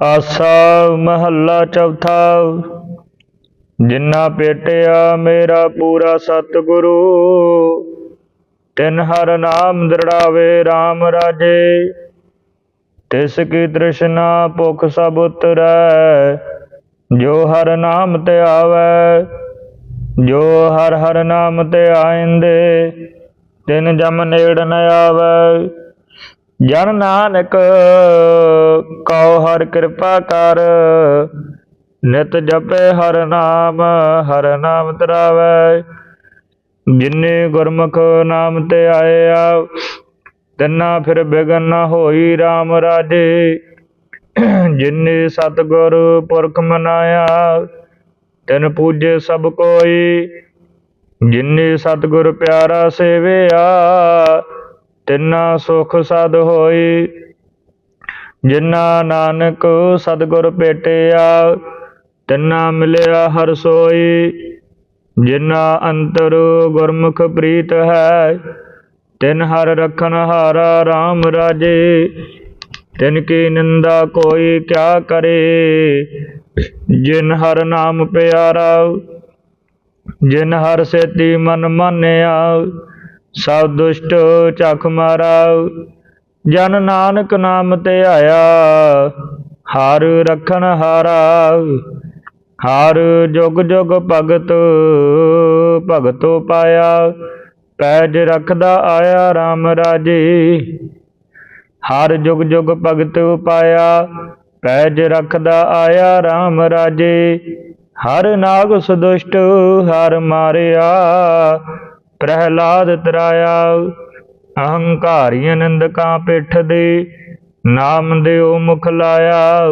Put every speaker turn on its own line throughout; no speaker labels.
ਆਸਾ ਮਹੱਲਾ ਚੌਥਾ ਜਿੰਨਾ ਪੇਟਿਆ ਮੇਰਾ ਪੂਰਾ ਸਤਿਗੁਰੂ, ਤਿਨ ਹਰ ਨਾਮ ਦ੍ਰਿੜਾਵੇ RAM ਰਾਜੇ, ਤਿਸ ਕੀ ਤ੍ਰਿਸ਼ਨਾ ਭੁਖ ਸਭ ਉਤਰੈ, ਜੋ ਹਰ ਨਾਮ ਤੇ ਆਵੈ, ਜੋ ਹਰ ਹਰ ਨਾਮ ਤੇ ਆਇੰਦੇ, ਤਿਨ ਜਮ ਨੇੜ ਨ ਆਵੈ। ਜਨ ਨਾਨਕ, ਕਉ ਹਰ ਕਿਰਪਾ ਕਰ। ਨਿਤ ਜਪੇ ਹਰ ਨਾਮ ਹਰ ਨਾਮ ਤਰਾਵੈ। ਜਿਨੇ ਗੁਰਮੁਖ ਨਾਮ ਤੇ ਆਇਆ, ਤਿੰਨਾ ਫਿਰ ਬਿਗਨ ਨ ਹੋਈ RAM ਰਾਜੇ। ਜਿਨੇ ਸਤਿਗੁਰ ਪੁਰਖ ਮਨਾਇਆ, ਤਿਨ ਪੂਜੇ ਸਭ ਕੋਈ। ਜਿਨੇ ਸਤਿਗੁਰ ਪਿਆਰਾ ਸੇਵਿਆ ਤਿੰਨਾ ਸੁਖ ਸਦ ਹੋਈ, ਜਿਨਾ ਨਾਨਕ ਸਤਿਗੁਰ ਭੇਟਿਆ, ਤਿੰਨਾ ਮਿਲਿਆ ਹਰ ਸੋਈ, ਜਿਨਾ ਅੰਤਰ ਗੁਰਮੁਖ ਪ੍ਰੀਤ ਹੈ, ਤਿਨ ਹਰ ਰਖਨ ਹਾਰਾ RAM ਰਾਜੇ, ਤਿਨ ਕੀ ਨਿੰਦਾ ਕੋਈ ਕਿਆ ਕਰੇ, ਜਿਨ ਹਰ ਨਾਮ ਪਿਆਰਾ, ਜਿਨ ਹਰ ਸੇਤੀ ਮਨ ਮਾਨਿਆ ਸਭ ਦੁਸ਼ਟ ਝਖ ਮਾਰਾ ਜਨ ਨਾਨਕ ਨਾਮ ਤੇ ਆਇਆ, ਹਰ ਰਖਣ ਹਾਰਾ ਹਰ ਜੁਗ ਜੁਗ ਭਗਤ, ਭਗਤੋ ਪਾਇਆ, ਪੈਜ ਰਖਦਾ ਆਇਆ RAM ਰਾਜੇ, ਹਰ ਜੁਗ ਜੁਗ ਭਗਤ ਪਾਇਆ, ਪੈਜ ਰਖਦਾ ਆਇਆ RAM ਰਾਜੇ, ਹਰ ਨਾਗ ਸਦੁਸ਼ਟ ਹਰ ਮਾਰਿਆ ਪ੍ਰਹਿਲਾਦ ਤਰਾਇਆ, ਅਹੰਕਾਰੀ ਨਿੰਦਕਾਂ ਪਿੱਠ ਦੇ, ਨਾਮ ਦਿਓ ਮੁਖ ਲਾਇਆ।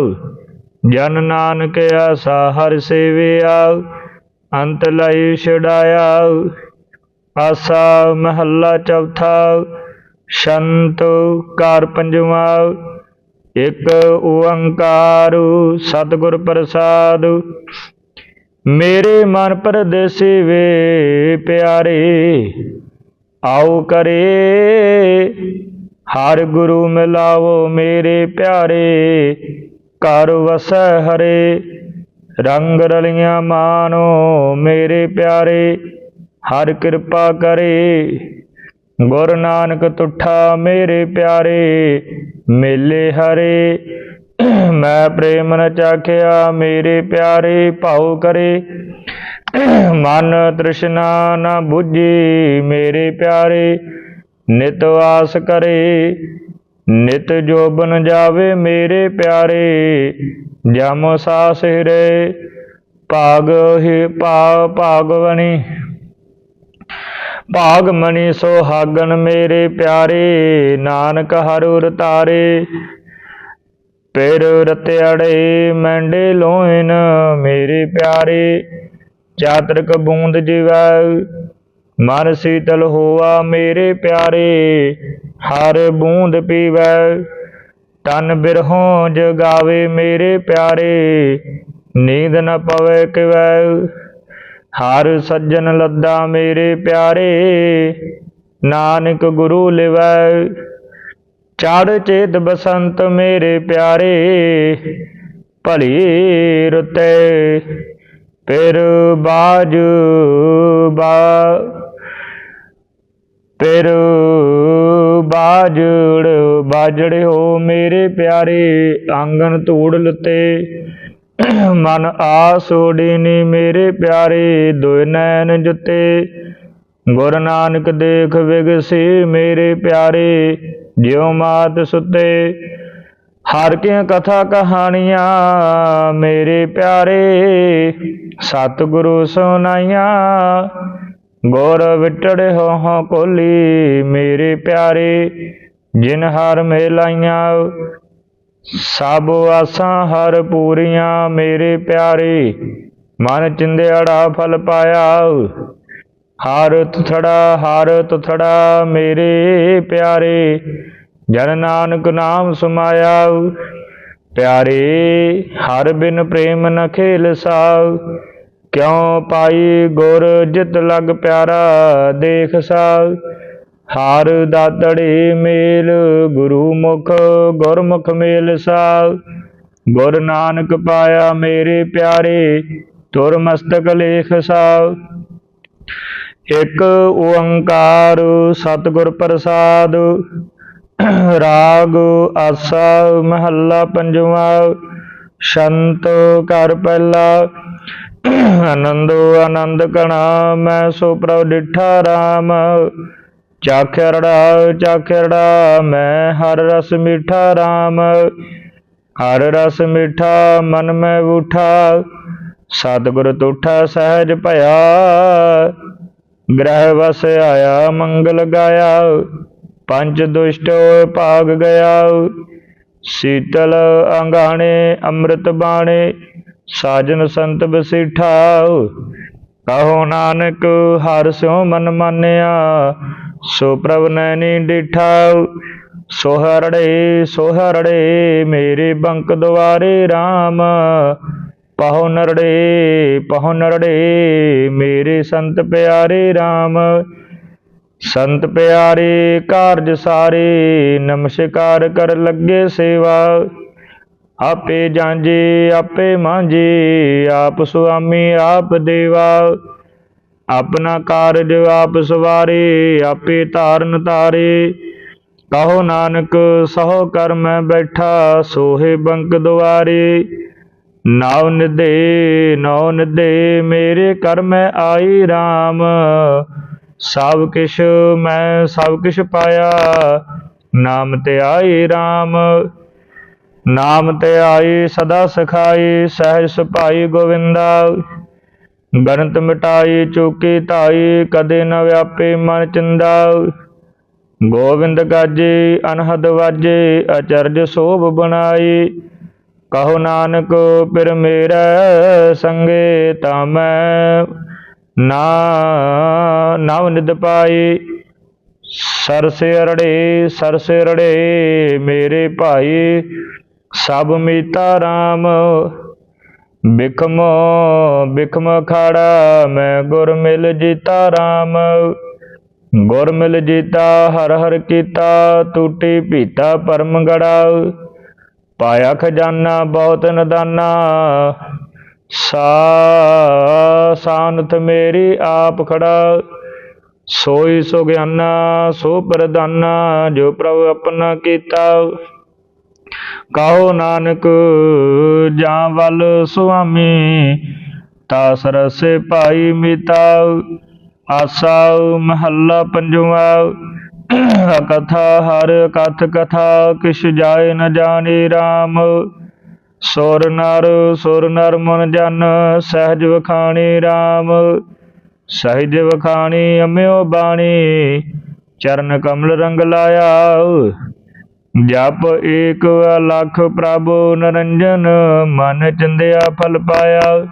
ਜਨ ਨਾਨਕ ਆਸਾ ਹਰ ਸੇਵਿਆ, ਅੰਤ ਲਈ ਛਡਾਇਆ। ਆਸਾ ਮਹੱਲਾ ਚੌਥਾ, ਸ਼ੰਤ ਕਾਰ ਪੰਜਵਾ, ਇਕ ਓੰਕਾਰ ਸਤਿਗੁਰ ਪ੍ਰਸਾਦ। ਮੇਰੇ ਮਨ ਪਰਦੇਸੀ ਵੇ ਪਿਆਰੇ, ਆਓ ਕਰੇ। ਹਰ ਗੁਰੂ ਮਿਲਾਵੋ ਮੇਰੇ ਪਿਆਰੇ, ਘਰ ਵਸੈ ਹਰੇ। ਰੰਗ ਰਲੀਆਂ ਮਾਨੋ ਮੇਰੇ ਪਿਆਰੇ, ਹਰ ਕਿਰਪਾ ਕਰੇ। ਗੁਰ ਨਾਨਕ ਤੁਠਾ ਮੇਰੇ ਪਿਆਰੇ, ਮੇਲੇ ਹਰੇ। ਮੈਂ ਪ੍ਰੇਮ ਨ ਚਾਖਿਆ, ਮੇਰੇ ਪਿਆਰੇ ਭਾਉ ਕਰੇ। ਮਨ ਤ੍ਰਿਸ਼ਨਾ ਨ 부ਜੀ ਮੇਰੇ ਪਿਆਰੇ ਨਿਤ ਆਸ ਕਰੇ। ਨਿਤ ਜੋਬਨ ਜਾਵੇ, ਮੇਰੇ ਪਿਆਰੇ ਜਮ ਸਾਸ ਹਿਰੇ, ਭਾਗ ਹੀ ਭਾ ਭਾਗਵਣੀ ਭਾਗ ਮਣੀ ਸੁਹਾਗਣ ਮੇਰੇ ਪਿਆਰੇ, ਨਾਨਕ ਹਰਿ ਰਤਾਰੇ ਪਿਰ ਰਤਿਆੜੇ ਮੈਂਡੇ ਲੋਇਨ ਮੇਰੇ ਪਿਆਰੇ, ਚਾਤਰਕ ਬੂੰਦ ਜਿਵੈ, ਮਨ ਸੀਤਲ ਹੋਆ ਮੇਰੇ ਪਿਆਰੇ, ਹਰ ਬੂੰਦ ਪੀਵੈ, ਤਨ ਬਿਰਹੋਂ ਜਗਾਵੇ ਮੇਰੇ ਪਿਆਰੇ, ਨੀਂਦ ਨ ਪਵੇ ਕਿਵੈ, ਹਰ ਸੱਜਣ ਲੱਦਾ ਮੇਰੇ ਪਿਆਰੇ, ਨਾਨਕ ਗੁਰੂ ਲਿਵੈ ਚੜ ਚੇਤ ਬਸੰਤ ਮੇਰੇ ਪਿਆਰੇ, ਭਲੀ ਰੁੱਤੇ। ਫਿਰ ਬਾਜ ਬਾ, ਫਿਰ ਬਾਜੜ ਬਾਜੜੇ ਹੋ ਮੇਰੇ ਪਿਆਰੇ। ਆਂਗਨ ਧੂੜ ਲੁੱਤੇ, ਮਨ ਆਸੋੜੀ ਨੀ ਮੇਰੇ ਪਿਆਰੇ। ਦੁਇ ਨੈਣ ਜੁੱਤੇ, ਗੁਰ ਨਾਨਕ ਦੇਖ ਵਿਗਸੀ ਮੇਰੇ ਪਿਆਰੇ। ਜਿਉ ਮਾਤ ਸੁਤੇ, ਹਰ ਕੀ ਕਥਾ ਕਹਾਣੀਆਂ, ਮੇਰੇ ਪਿਆਰੇ ਸਤਿਗੁਰੂ ਸੁਨਾਈਆਂ ਗੁਰ ਵਿਟੜੇ ਹੋ ਹੋ ਕੋਲੀ, ਮੇਰੇ ਪਿਆਰੇ, ਜਿਨ ਹਰ ਮੇਲਾਈਆਂ, ਸਭ ਆਸਾਂ ਹਰ ਪੂਰੀਆਂ, ਮੇਰੇ ਪਿਆਰੇ, ਮਨ ਚਿੰਦਿਆੜਾ ਫਲ ਪਾਇਆ। ਹਰ ਤੁਥੜਾ ਹਰ ਤੁਥੜਾ ਮੇਰੇ ਪਿਆਰੇ, ਜਨ ਨਾਨਕ ਨਾਮ ਸਮਾਇਆ ਪਿਆਰੇ, ਹਰ ਬਿਨ ਪ੍ਰੇਮ ਨ ਖੇਲ ਸਾਵ ਕਿਉ ਪਾਈ ਗੁਰ ਜਿਤ ਲਗ ਪਿਆਰਾ ਦੇਖ ਸਾਵ ਹਾਰ ਦਾਤੜੇ ਮੇਲ, ਗੁਰੂ ਮੁਖ ਗੁਰਮੁਖ ਮੇਲ ਸਾਵ ਗੁਰ ਨਾਨਕ ਪਾਇਆ ਮੇਰੇ ਪਿਆਰੇ, ਤੁਰ ਮਸਤਕ ਲੇਖ ਸਾਵ ਇਕ ਓੰਕਾਰ, ਸਤਿਗੁਰ ਪ੍ਰਸਾਦ, ਰਾਗ, ਆਸਾ, ਮਹੱਲਾ ਪੰਜਵਾ, ਸ਼ੰਤ ਕਰ ਪਹਿਲਾ, ਆਨੰਦੋ ਆਨੰਦ ਕਣਾ, ਮੈਂ ਸੋ ਪ੍ਰਭ ਡਿਠਾ ਰਾਮ। ਚਾਖਰੜਾ ਚਾਖਰੜਾ ਮੈਂ ਹਰ ਰਸ ਮਿਠਾ ਰਾਮ। ਹਰ ਰਸ ਮਿਠਾ, ਮਨ ਮੈਂ ਉਠਾ, ਸਤਿਗੁਰ ਤੁਠਾ ਸਹਿਜ ਭਇਆ। ਗ੍ਰਹਿ ਵਸ ਆਇਆ, ਮੰਗਲ ਗਾਇਆ, ਪੰਜ ਦੁਸ਼ਟ ਭਾਗ ਗਿਆ। ਸੀਤਲ ਅੰਗਾਣੇ, ਅੰਮ੍ਰਿਤ ਬਾਣੇ, ਸਾਜਨ ਸੰਤ ਬਸਿਠਾ ਕਹੋ ਨਾਨਕ, ਹਰ ਸਿਉ ਮਨ ਮਾਨਿਆ, ਸੋ ਪ੍ਰਭ ਨੈਣੀ ਡਿਠਾ। ਸੋਹਰੜੇ ਸੋਹਰੜੇ ਮੇਰੇ ਬੰਕ ਦੁਆਰੇ RAM ਪਹੁ ਨਰੜੇ ਪਹੁ ਨਰੜੇ, ਮੇਰੇ ਸੰਤ ਪਿਆਰੇ RAM ਸੰਤ ਪਿਆਰੇ, ਕਾਰਜ ਸਾਰੇ, ਨਮਸਕਾਰ ਕਰ ਲੱਗੇ ਸੇਵਾ। ਆਪੇ ਜਾਂਜੇ ਆਪੇ ਮਾਂਜੇ ਆਪ ਸੁਆਮੀ, ਆਪ ਦੇਵਾ। ਆਪਣਾ ਕਾਰਜ ਆਪ ਸਵਾਰੇ, ਆਪੇ ਧਾਰਨ ਤਾਰੇ ਕਹੋ ਨਾਨਕ, ਸਹੁ ਕਰ ਮੈਂ ਬੈਠਾ, ਸੋਹੇ ਬੰਕ ਦੁਆਰੇ। ਨਾਉ ਨਿਦੇ ਨਾਉ ਨਿਦੇ ਮੇਰੇ ਕਰ ਮੈਂ ਆਈ RAM ਸਭ ਕਿਛ ਮੈਂ ਸਭ ਕਿਛ ਪਾਇਆ, ਨਾਮ ਤੇ ਆਈ RAM ਨਾਮ ਤੇ ਆਈ ਸਦਾ ਸਖਾਈ, ਸਹਿਜ ਸੁਭਾਈ ਗੋਵਿੰਦਾ। ਗਣਤ ਮਿਟਾਈ, ਚੁਕੀ ਧਾਈ, ਕਦੇ ਨ ਵਿਆਪੇ ਮਨ ਚਿੰਦਾ। ਗੋਵਿੰਦ ਗਾਜੇ, ਅਨਹਦ ਵਾਜੇ, ਅਚਰਜ ਸੋਭ ਬਣਾਈ। ਕਹੋ ਨਾਨਕ ਪਿਰ ਮੇਰਾ ਸੰਗੇ ਤਾਂ ਮੈਂ ਨਾ ਨਵ ਨਿਦ ਪਾਈ ਸਰਸੇ ਅਰੜੇ ਸਰਸੇ ਰੜੇ ਮੇਰੇ ਭਾਈ, ਸਭ ਮੀਤਾ RAM ਬਿਖਮ ਬਿਖਮ ਖਾੜਾ, ਮੈਂ ਗੁਰ ਮਿਲ ਜੀਤਾ RAM ਗੁਰ ਮਿਲ ਜੀਤਾ, ਹਰ ਹਰ ਕੀਤਾ, ਟੂਟੀ ਭੀਤਾ ਪਰਮ ਗੜਾ। ਪਾਇਆ ਖਜ਼ਾਨਾ ਬਹੁਤ ਨਦਾਨਾ। ਸਾ ਸਾਨਤ ਮੇਰੀ ਆਪ ਖੜਾ, ਸੋਈ ਸੁਗਿਆਨਾ ਸੋ ਪ੍ਰਦਾਨਾ ਜੋ ਪ੍ਰਭ ਆਪਣਾ ਕੀਤਾ। ਕਾਹੋ ਨਾਨਕ, ਜਾਂ ਵੱਲ ਸੁਆਮੀ, ਤਾ ਸਰਸੇ ਭਾਈ ਮਿਤਾ। ਆਸਾ ਮਹੱਲਾ ਪੰਜਵਾ ਕਥਾ ਹਰ ਕਥ ਕਥਾ, ਕਿਛ ਜਾਏ ਨ ਜਾਣੇ RAM ਸੁਰ ਨਰ ਸੁਰ ਨਰ ਮਨ ਜਨ, ਸਹਿਜ ਵਖਾਣੀ RAM ਸਹਿਜ ਵਖਾਣੀ ਅਮਿਓ ਬਾਣੀ, ਚਰਨ ਕਮਲ ਰੰਗ ਲਾਇਆ। ਜਪ ਏਕ ਲੱਖ ਪ੍ਰਭ ਨਰੰਜਨ, ਮਨ ਚੰਦਿਆ ਫਲ ਪਾਇਆ।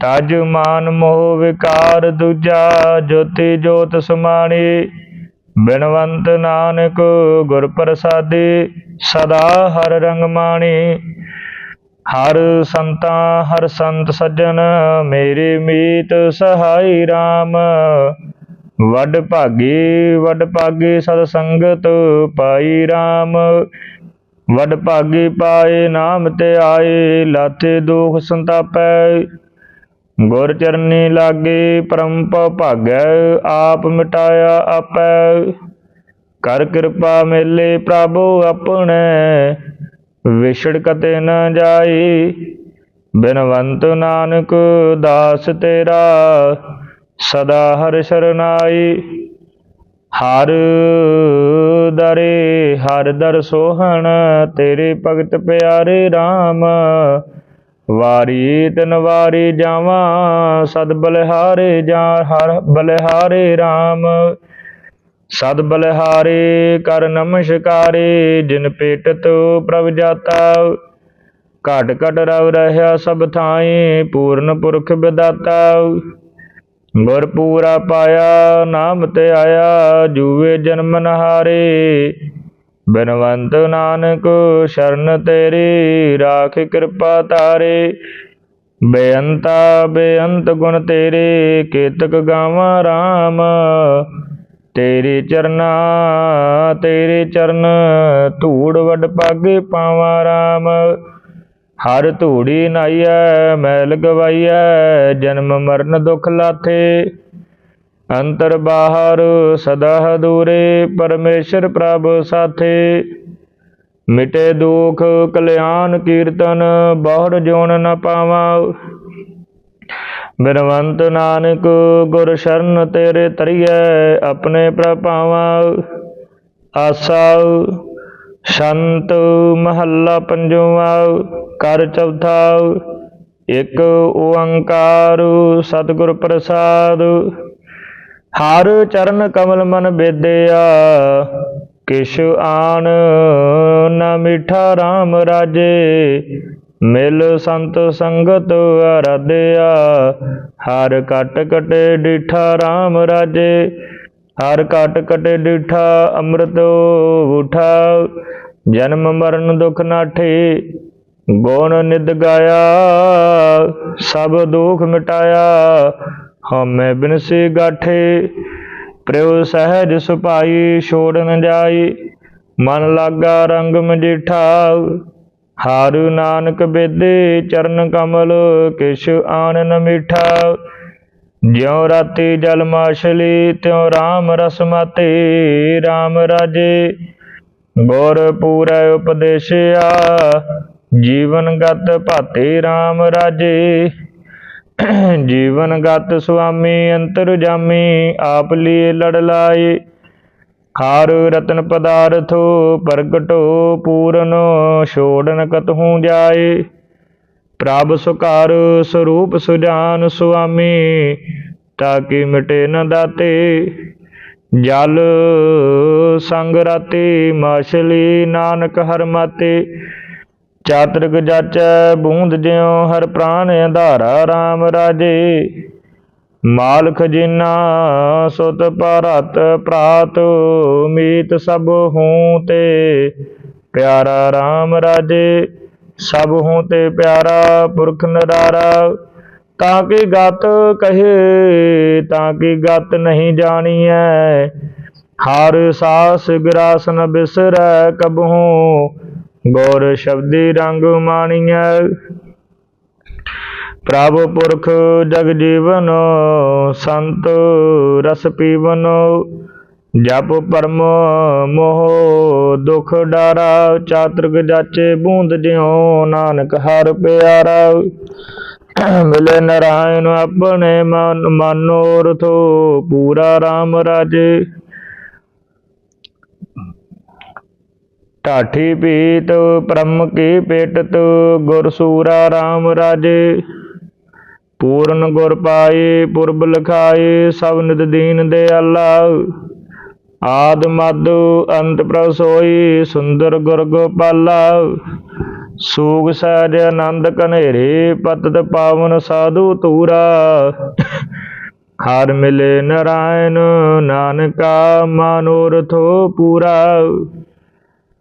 ਤਜ ਮਾਨ ਮੋਹ ਵਿਕਾਰ ਦੂਜਾ, ਜੋਤੀ ਜੋਤ ਸਮਾਣੀ। ਬਿਨਵੰਤ ਨਾਨਕ ਗੁਰ ਪ੍ਰਸਾਦੇ ਸਦਾ ਹਰ ਰੰਗ ਮਾਣੀ। ਹਰ ਸੰਤਾ, ਹਰ ਸੰਤ ਸੱਜਣ, ਮੇਰੇ ਮੀਤ ਸਹਾਈ RAM ਵੱਡ ਭਾਗੀ ਵੱਡ ਭਾਗੀ ਸਤ ਸੰਗਤ ਪਾਈ RAM ਵੱਡ ਭਾਗੀ ਪਾਏ ਨਾਮ ਤੇ ਆਏ ਲਾਤੇ ਦੁਖ ਸੰਤਾਪੈ। ਗੁਰ ਚਰਨੀ ਲਾਗੇ ਪਰਮ ਭਉ ਭਾਗੈ, ਆਪ ਮਿਟਾਇਆ ਆਪੈ। ਕਰ ਕਿਰਪਾ ਮੇਲੇ ਪ੍ਰਭੂ ਆਪਣੇ, ਵਿਛੜ ਕਤੇ ਨ ਜਾਈ ਬਿਨਵੰਤ ਨਾਨਕ ਦਾਸ ਤੇਰਾ, ਸਦਾ ਹਰ ਸਰਨਾਈ ਹਰ ਦਰੇ, ਹਰ ਦਰ ਸੋਹਣ, ਤੇਰੇ ਭਗਤ ਪਿਆਰੇ RAM ਵਾਰੀ ਤਿਨ ਵਾਰੀ ਜਾਵਾਂ, ਸਦ ਬਲਿਹਾਰੇ ਜਾ ਹਰ ਬਲਿਹਾਰੇ RAM ਸਦ ਬਲਿਹਾਰੇ ਕਰ ਨਮਸਕਾਰੇ, ਜਿਨ ਪੇਟਤ ਪ੍ਰਭ ਜਾਤਾ। ਘਟ ਘਟ ਰਵ ਰਹਿਆ ਸਭ ਥਾਈ ਪੂਰਨ ਪੁਰਖ ਵਿਦਾਤਾ। ਗੁਰ ਪੂਰਾ ਪਾਇਆ, ਨਾਮ ਤੇ ਆਇਆ ਜੂਵੇ ਜਨਮ ਨਹਾਰੇ। ਬਿਨਵੰਤ ਨਾਨਕ, ਸ਼ਰਨ ਤੇਰੀ ਰਾਖ ਕਿਰਪਾ ਤਾਰੇ। ਬੇਅੰਤਾ, ਬੇਅੰਤ ਗੁਣ ਤੇਰੇ, ਕੇਤਕ ਗਾਵਾਂ RAM ਤੇਰੇ ਚਰਨਾ, ਤੇਰੇ ਚਰਨ, ਧੂੜ ਵੱਡ ਪਾਗੇ ਪਾਵਾਂ RAM ਹਰ ਧੂੜੀ ਨਾਈਐ ਮੈਲ ਗਵਾਈਐ, ਜਨਮ ਮਰਨ ਦੁਖ ਲਾਥੇ। ਅੰਤਰ ਬਾਹਰ ਸਦਾ ਦੂਰੇ ਪਰਮੇਸ਼ਰ ਪ੍ਰਭ ਸਾਥੇ। ਮਿਟੇ ਦੁਖ, ਕਲਿਆਣ ਕੀਰਤਨ, ਬਹੁੜ ਜੋਨ ਨ ਪਾਵਾਂ ਬਿਨਵੰਤ ਨਾਨਕ, ਗੁਰ ਸ਼ਰਨ ਤੇਰੇ ਤਰੀਏ ਆਪਣੇ ਪ੍ਰਭਾਵਾਂ। ਆਸਾ ਸ਼ੰਤ ਮਹੱਲਾ ਪੰਜਵਾ। ਕਰ ਚੌਥਾ ਇੱਕ ਓੰਕਾਰ, ਸਤਿਗੁਰ ਪ੍ਰਸਾਦ। ਹਰ ਚਰਨ ਕਮਲ ਮਨ ਬੇਦਿਆ, ਕਿਛ ਆਣ ਨਾ ਮਿਠਾ RAM ਰਾਜੇ, ਮਿਲ ਸੰਤ ਸੰਗਤ ਅਰਾਧਿਆ, ਹਰ ਕਟ ਕਟੇ ਡਿਠਾ RAM ਰਾਜੇ, ਹਰ ਕਟ ਕਟੇ ਡਿਠਾ ਅੰਮ੍ਰਿਤ ਉਠਾ, ਜਨਮ ਮਰਨ ਦੁਖ ਨਾਠੇ, ਗੁਣ ਨਿਦ ਗਾਇਆ, ਸਭ ਦੁਖ ਮਿਟਾਇਆ ਹਉਮੈ ਬਿਨਸੀ ਗਾਠੇ ਪ੍ਰਯੋ ਸਹਿਜ ਸੁਭਾਈ ਛੋੜ ਨ ਜਾਈ, ਮਨ ਲਾਗਾ ਰੰਗ ਮਜੀਠਾ, ਹਰ ਨਾਨਕ ਬੇਦੇ ਚਰਨ ਕਮਲ, ਕਿਛ ਆਣ ਨ ਮੀਠਾ। ਜਿਉ ਰਾਤੀ ਜਲ ਮਾਛਲੀ ਤਿਉ RAM ਰਸ ਮਾਤੇ RAM ਰਾਜੇ, ਗੁਰ ਪੂਰੈ ਉਪਦੇਸ਼ਿਆ, ਜੀਵਨ ਗਤ ਭਾਤੇ RAM ਰਾਜੇ। ਜੀਵਨ ਗਤ ਸੁਆਮੀ ਅੰਤਰ ਜਾਮੀ ਆਪ ਲਈ ਲੜ ਲਾਏ। ਹਰ ਰਤਨ ਪਦਾਰਥੋ ਪ੍ਰਗਟੋ ਪੂਰਨ ਛੋੜਨ ਕਤਹੂ ਜਾਏ। ਪ੍ਰਭ ਸੁਕਾਰ ਸਰੂਪ ਸੁਜਾਨ ਸੁਆਮੀ ਤਾਕਿ ਮਿਟੇ ਨ ਦਾਤੇ। ਜਲ ਸੰਗ ਰਾਤੀ ਮਾਛਲੀ ਨਾਨਕ ਹਰ ਮਾਤੇ। ਚਾਤ੍ਰਿਕ ਜਾਚੈ ਬੂੰਦ ਜਿਉ ਹਰ ਪ੍ਰਾਨ ਆਧਾਰਾ RAM ਰਾਜੇ। ਮਾਲ ਖਜ਼ੀਨਾ ਸੁਤ ਭਾਰਤ ਪ੍ਰਾਤ, ਮੀਤ ਸਭ ਹੂੰ ਤੇ ਪਿਆਰਾ RAM ਰਾਜੇ। ਸਭ ਹੂੰ ਤੇ ਪਿਆਰਾ ਪੁਰਖ ਨਰਾਰਾ, ਤਾਂ ਕਿ ਗਤ ਕਹੇ, ਤਾਂ ਕਿ ਗਤ ਨਹੀਂ ਜਾਣੀਐ। ਹਰ ਸਾਸ ਗਰਾਸ ਨ ਬਿਸਰੈ ਕਬਹੂ ਗੌਰ ਸ਼ਬਦੀ ਰੰਗ ਮਾਣੀਐ। ਪ੍ਰਭ ਪੁਰਖ ਜਗ ਜੀਵਨ, ਸੰਤ ਰਸ ਪੀਵਨ। ਜਪ ਪਰਮ ਮੋਹ, ਦੁਖ ਡਾਰਾ, ਚਾਤਰਕ ਜਾਚੇ ਬੂੰਦ ਜਿਉ, ਨਾਨਕ ਹਰ ਪਿਆਰਾ। ਮਿਲੇ ਨਰਾਇਣ ਆਪਣੇ ਮਨ ਮਨੋਰਥੋ ਪੂਰਾ RAM ਰਾਜੇ। ਢਾਠੀ ਪੀਤ ਪ੍ਰਮ ਕੀ ਪੇਟਤ ਗੁਰ ਸੂਰਾ RAM ਰਾਜੇ। ਪੂਰਨ ਗੁਰ ਪਾਏ, ਪੁਰਬ ਲਖਾਏ, ਸਭ ਨਿਤ ਦੀਨ ਦਿਆਲਾ ਆਦ ਮਦ ਅੰਤ ਪ੍ਰਸੋਈ, ਸੁੰਦਰ ਗੁਰ ਗੋਪਾਲਾ। ਸੂਗ ਸਹਿਜ ਆਨੰਦ ਕਨੇਰੇ ਪਤਤ ਪਾਵਨ ਸਾਧੂ ਤੂਰਾ ਹਰ ਮਿਲੇ ਨਰਾਇਣ, ਨਾਨਕਾ ਮਨੋਰਥੋ ਪੂਰਾ।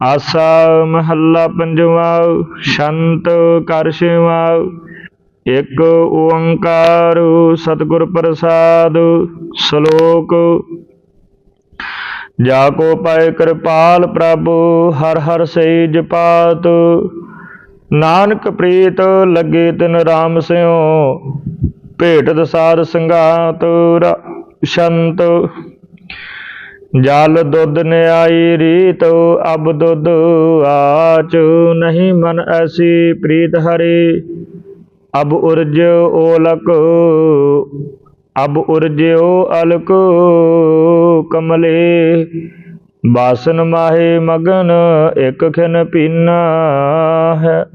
ਆਸਾ ਮਹੱਲਾ ਪੰਜਵਾ, ਸ਼ੰਤ ਕਰ ਛੇਵਾ, ਇੱਕ ਓੰਕਾਰ ਸਤਿਗੁਰ ਪ੍ਰਸਾਦ, ਸ਼ਲੋਕ। ਜਾ ਕੋ ਪਾਏ ਕਿਰਪਾਲ ਪ੍ਰਭ, ਹਰ ਹਰ ਸੇ ਜਪਾਤ ਨਾਨਕ ਪ੍ਰੀਤ ਲੱਗੇ ਤਿਨ RAM ਸਿਓ ਭੇਟ ਦਸਾਰ ਸੰਗਾਤ ਰ- ਸ਼ੰਤ। ਜਲ ਦੁੱਧ ਨਿਆਈ ਰੀਤ, ਅਬ ਦੁੱਧ ਆਚ ਨਹੀਂ ਮਨ ਐਸੀ ਪ੍ਰੀਤ ਹਰੀ। ਅਬ ਉਰਜ ਓਲਕ, ਅਬ ਉਰਜਿਓ ਅਲਕ, ਕਮਲੇ। ਬਾਸਨ ਮਾਹੇ ਮਗਨ, ਇਕ ਖਿਨ ਪੀਨਾ ਹੈ।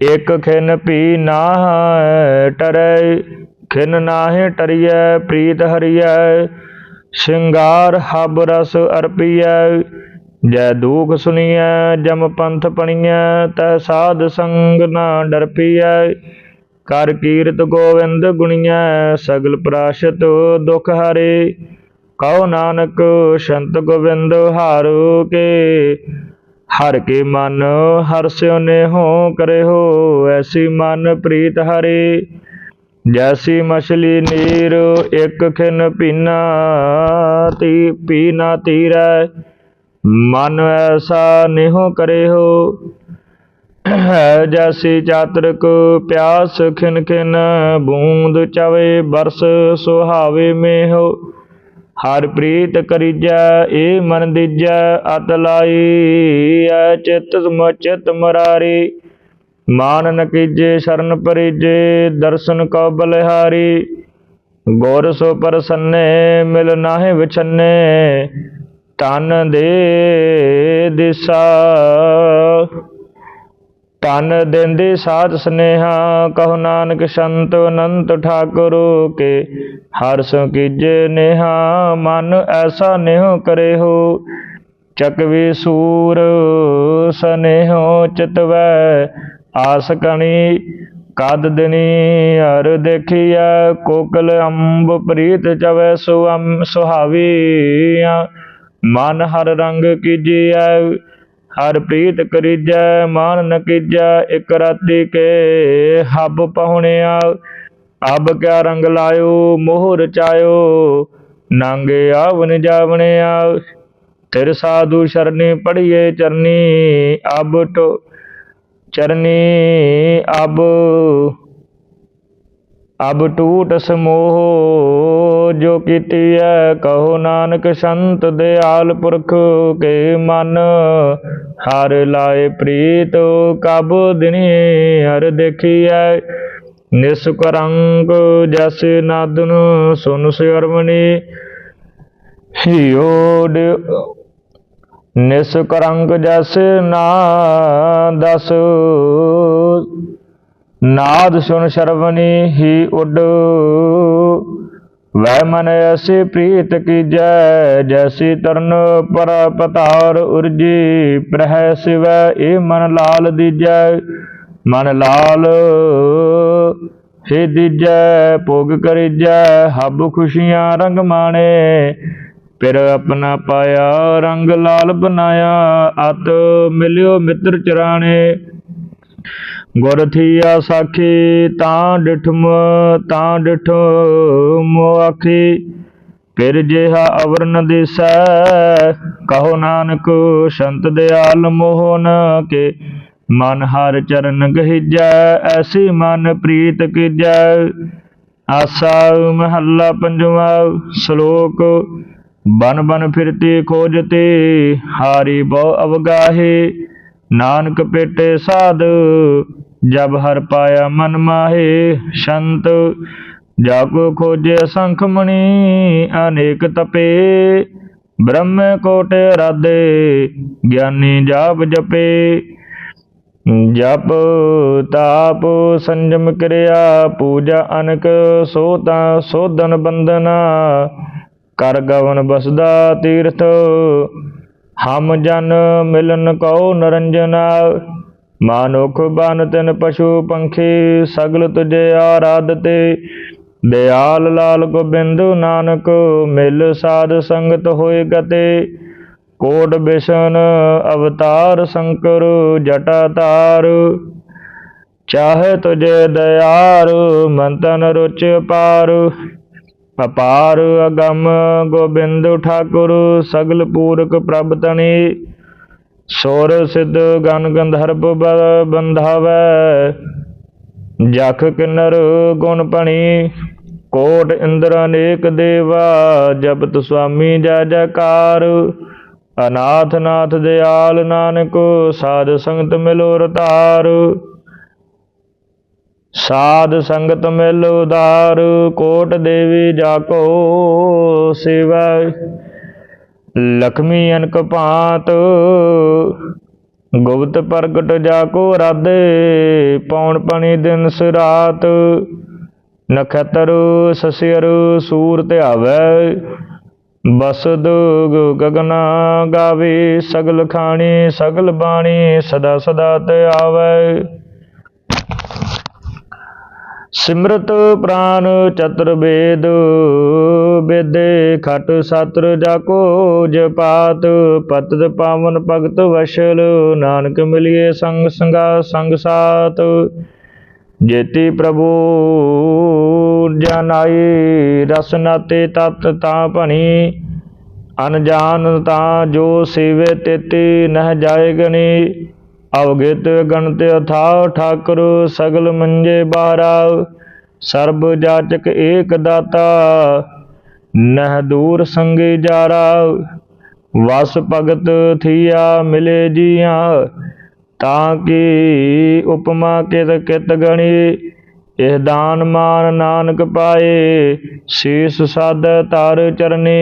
ਇੱਕ ਖਿਨ ਪੀਨਾ ਹੈ, ਟਰੈ। ਖਿਨ ਨਾਹੇ ਟਰੀਐ, ਪ੍ਰੀਤ ਹਰੀਐ। ਸ਼ਿੰਗਾਰ ਹਬ ਰਸ ਅਰਪੀਐ, ਜੈ ਦੂਖ ਸੁਣੀਐ ਜਮ ਪੰਥ ਪਣੀਐ, ਤੈ ਸਾਧ ਸੰਗ ਨਾ ਡਰਪੀਐ, ਕਰ ਕੀਰਤ ਗੋਵਿੰਦ ਗੁਣੀਐ, ਸਗਲ ਪ੍ਰਾਸ਼ਤ ਦੁਖ ਹਰੇ। ਕਉ ਨਾਨਕ ਸੰਤ ਗੋਬਿੰਦ ਹਾਰੂ ਕੇ, ਹਰ ਕੇ ਮਨ ਹਰਸਿਓ ਨੇਹੋ ਕਰਿਓ ਐਸੀ ਮਨ ਪ੍ਰੀਤ ਹਰੇ। ਜੈਸੀ ਮਛਲੀ ਨੀਰ ਇੱਕ ਖਿਨ ਪੀਨਾ, ਤੀ ਪੀਨਾ ਤੀਰੈ। ਮਨ ਐਸਾ ਨਿਹੋ ਕਰੇ ਹੋ ਜੈਸੀ ਚਾਤਰਕ ਪਿਆਸ ਖਿਨ ਖਿਨ, ਬੂੰਦ ਚਵੇ ਬਰਸ ਸੁਹਾਵੇ ਮੇਹੁ। ਹਰ ਪ੍ਰੀਤ ਕਰੀਜੈ, ਏ ਮਨ ਦੀਜੈ, ਅਤ ਲਾਈ, ਐ ਚਿਤ ਮਚਿਤ ਮਰਾਰੀ। ਮਾਨ ਨ ਕੀਜੇ, ਸ਼ਰਨ ਪਰੀਜੇ, ਦਰਸ਼ਨ ਕਉ ਬਲਿਹਾਰੀ। ਗੁਰ ਸੋ ਪ੍ਰਸੰਨੇ, ਮਿਲ ਨਾਹਿ ਵਿਛੰਨੇ। ਤਨ ਦੇ ਦਿਸਾ। ਤਨ ਦਿੰਦੇ ਸਾਧ ਸਨੇਹਾ, ਕਹੋ ਨਾਨਕ ਸੰਤ ਅਨੰਤ ਠਾਕੁਰ ਕੇ। ਹਰ ਸੋ ਕੀਜੇ ਨੇਹਾ, ਮਨ ਐਸਾ ਨਿਹੁ ਕਰੇ ਹੋ ਚਕਵੀ ਸੂਰ ਸਨੇਹੋ ਚਿਤਵੈ ਆਸ ਕਣੀ, ਕਦ ਦਿਨੀ ਹਰ ਦੇਖੀਐ, ਕੋਕਲ ਅੰਬ ਪ੍ਰੀਤ ਚਵੈ ਸੁ ਅਮ ਮਨ ਹਰ ਰੰਗ ਕੀਜੀਐ, ਹਰ ਪ੍ਰੀਤ ਕਰੀਜੈ, ਮਾਨ ਨ ਕੀਜੈ, ਇਕ ਰਾਤੀ ਕੇ ਹੱਬ ਪਹੁਣਿਆ। ਅਬ ਕਿਆ ਰੰਗ ਲਾਇਓ ਮੋਹ ਰਚਾਇਓ ਨਾਂਗੇ ਆਵਨ ਜਾਵਣਿਆ। ਤਿਰ ਸਾਧੂ ਸ਼ਰਨੀ ਪੜੀਏ ਚਰਨੀ, ਅਬ ਟੋ ਚਰਨੀ ਅਬ ਅਬ ਟੂਟ ਸਮੋਹ ਜੋ ਕੀਤੀਐ ਕਹੋ ਨਾਨਕ ਸੰਤ ਦਿਆਲ ਪੁਰਖ ਕੇ ਮਨ। ਹਰ ਲਾਏ ਪ੍ਰੀਤ ਕਬ ਦਿਨੀ, ਹਰ ਦੇਖੀਐ ਨਿਸਕਰੰਗ ਜਸ ਨਾਦਨ, ਸੁਨ ਸਿਰਮਣੀ ਹਿਓਡ ਨਿਸਕਰੰਗ ਜਸ ਨਾ ਦਸ। ਨਾਦ ਸੁਨ ਸ਼ਰਵਨੀ ਹੀ ਉਡ। ਵੈ ਮਨ ਐਸੀ ਪ੍ਰੀਤ ਕੀਜੈ, ਜੈਸੀ ਤਰਨ ਪਰ ਪਤਾਰ ਉਰਜੀ। ਪ੍ਰਹਿ ਸਿਵੈ ਏ ਮਨ ਲਾਲ ਦੀਜੈ, ਮਨ ਲਾਲ ਹੇ ਦੀਜੈ। ਭੋਗ ਕਰੀਜੈ, ਹਬ ਖੁਸ਼ੀਆਂ ਰੰਗ ਮਾਣੇ। ਫਿਰ ਆਪਣਾ ਪਾਇਆ ਰੰਗ ਲਾਲ ਬਨਾਇਆ ਅਤ ਮਿਲਿਓ ਮਿੱਤਰ ਚਰਾਣੇ। ਗੁਰ ਥੀਆ ਸਾਖੀ, ਤਾਂ ਡਿਠਮ ਤਾਂ ਡਿਠ ਮੋ ਫਿਰ ਜਿਹਾ ਅਵਰ ਨ ਕਹੋ ਨਾਨਕ ਸੰਤ ਦਿਆਲ ਮੋਹਨ ਕੇ। ਮਨ ਹਰ ਚਰਨ ਗਹਿਜੈ, ਐਸੀ ਮਨ ਪ੍ਰੀਤ ਕੀਜੈ। ਆਸਾ ਮਹੱਲਾ ਪੰਜਵਾ ਸ਼ਲੋਕ ਬਨ ਬਨ ਫਿਰਤੀ ਖੋਜਤੇ ਹਾਰੀ ਬਹੁ ਅਵਗਾਹੇ। ਨਾਨਕ ਪੇਟੇ ਸਾਧ, ਜਬ ਹਰ ਪਾਇਆ ਮਨ ਮਾਹੇ। ਸੰਤ ਜਾ ਕੋ ਖੋਜੇ ਅਸੰਖ ਮਣੀ, ਅਨੇਕ ਤਪੇ। ਬ੍ਰਹਮ ਕੋਟ ਰਾਦੇ ਗਿਆਨੀ ਜਾਪ ਜਪੇ। ਜਪ, ਤਾਪ, ਸੰਜਮ ਕਿਰਿਆ, ਪੂਜਾ ਅਨਕ, ਸੋਤਾ, ਸੋਧਨ ਬੰਦਨਾ ਕਰ ਗਵਨ ਬਸਦਾ ਤੀਰਥ। ਹਮ ਜਨ ਮਿਲਨ ਕਉ ਨਰੰਜਨਾ। ਮਾਨੁਖ ਬਨ ਤਿਨ ਪਸ਼ੂ ਪੰਖੀ, ਸਗਲ ਤੁਜੇ ਆਰਾਧਤੇ ਦਿਆਲ ਲਾਲ ਗੋਬਿੰਦ ਨਾਨਕ, ਮਿਲ ਸਾਧ ਸੰਗਤ ਹੋਏ ਗਤੇ। ਕੋਟ ਬਿਸ਼ਨ ਅਵਤਾਰ ਸ਼ੰਕਰ ਜਟਾ ਤਾਰ ਚਾਹੇ ਤੁਜੇ ਦਿਆਰ ਮੰਤਨ ਰੁਚ ਪਾਰ। ਅਪਾਰ ਅਗਮ, ਗੋਬਿੰਦ ਠਾਕੁਰ, ਸਗਲ ਪੂਰਕ ਪ੍ਰਭ ਤਣੀ ਸੋਰ ਸਿੱਧ ਗਨ ਗੰਧਰਵ ਬੰਧਾਵੈ। ਜਖ ਕਿਨਰ ਗੁਣ ਪਣੀ ਕੋਟ ਇੰਦਰ ਅਨੇਕ ਦੇਵਾ। ਜਪਤ ਸੁਆਮੀ ਜੈ ਜੈਕਾਰ, ਅਨਾਥ ਨਾਥ ਦਿਆਲ ਨਾਨਕ, ਸਾਧ ਸੰਗਤ ਮਿਲੋ ਰਤਾਰ। ਸਾਧ ਸੰਗਤ ਮਿਲ ਉਦਾਰ ਕੋਟ ਦੇਵੀ ਜਾ ਕੋ ਸੇਵਾ। ਲਖਮੀ ਅਨਕ ਭਾਂਤ, ਗੁਪਤ ਪ੍ਰਗਟ ਜਾਕੋ ਕੋ ਰਾਧੇ। ਪੌਣ ਪਣੀ ਦਿਨ ਸਰਾਤ, ਨਖਤਰ ਸਸਿਰ ਸੂਰ ਧਿਆਵੈ। ਬਸਦ ਗਗਨਾ ਗਾਵੇ, ਸਗਲ ਖਾਣੀ, ਸਗਲ ਬਾਣੀ ਸਦਾ ਸਦਾ ਧਿਆਵੈ ਸਿਮਰਤ ਪ੍ਰਾਨ ਚਤੁਰ ਵੇਦ ਬੇਦੇ ਖਟ ਸਤਰ ਜਾਕੋ ਜਪਾਤ ਪਤਿਤ ਪਾਵਨ ਭਗਤ ਵਸ਼ਲ, ਨਾਨਕ ਮਿਲਿਏ ਸੰਗ ਸੰਗਾ ਸੰਗ ਸਾਤ। ਜੇਤੀ ਪ੍ਰਭੂ ਜਨਾਈ ਰਸ ਨਾਤੇ ਤਤ ਤਾਂ ਭਣੀ ਅਨਜਾਨ ਤਾਂ ਜੋ ਸੇਵੇ ਤੇਤੀ, ਨਹ ਜਾਏ ਗਣੀ। ਅਵਗਿਤ ਗਣਤ ਅਥਾਹ ਠਾਕੁਰ ਸਗਲ ਮੰਜੇ ਬਾਰਾ ਸਰਬ ਜਾਚਕ ਏਕ ਦਾਤਾ, ਨਹਿ ਦੂਰ ਸੰਗੇ ਜਾਰਾ, ਵਸ ਭਗਤ ਥੀਆ ਮਿਲੇ ਜੀਆਂ, ਤਾਂ ਕੀ ਉਪਮਾ ਕਿਤ ਕਿਤ ਗਣੀ, ਇਹ ਦਾਨ ਮਾਨ ਨਾਨਕ ਪਾਏ, ਸੀਸ ਸਦ ਤਰ ਚਰਨੀ।